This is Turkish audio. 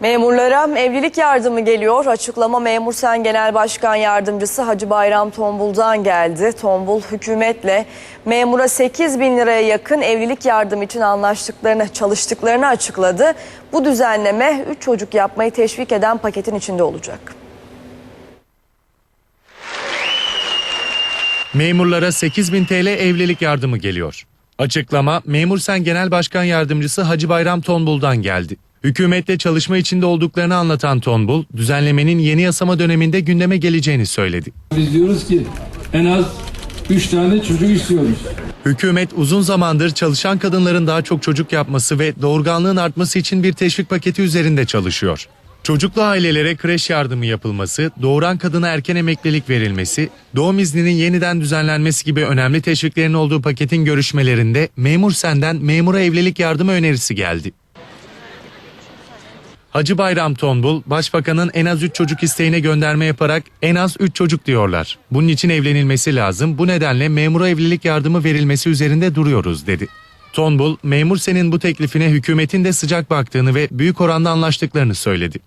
Memurlara evlilik yardımı geliyor. Açıklama Memur Sen Genel Başkan Yardımcısı Hacı Bayram Tombul'dan geldi. Tombul hükümetle memura 8 bin liraya yakın evlilik yardımı için anlaştıklarını, çalıştıklarını açıkladı. Bu düzenleme 3 çocuk yapmayı teşvik eden paketin içinde olacak. Memurlara 8000 TL evlilik yardımı geliyor. Açıklama Memur Sen Genel Başkan Yardımcısı Hacı Bayram Tonbul'dan geldi. Hükümetle çalışma içinde olduklarını anlatan Tonbul, düzenlemenin yeni yasama döneminde gündeme geleceğini söyledi. Biz diyoruz ki en az 3 tane çocuk istiyoruz. Hükümet uzun zamandır çalışan kadınların daha çok çocuk yapması ve doğurganlığın artması için bir teşvik paketi üzerinde çalışıyor. Çocuklu ailelere kreş yardımı yapılması, doğuran kadına erken emeklilik verilmesi, doğum izninin yeniden düzenlenmesi gibi önemli teşviklerin olduğu paketin görüşmelerinde Memur Sen'den memura evlilik yardımı önerisi geldi. Hacı Bayram Tonbul, Başbakanın en az 3 çocuk isteğine gönderme yaparak en az 3 çocuk diyorlar. Bunun için evlenilmesi lazım. Bu nedenle memura evlilik yardımı verilmesi üzerinde duruyoruz dedi. Tonbul, memur senin bu teklifine hükümetin de sıcak baktığını ve büyük oranda anlaştıklarını söyledi.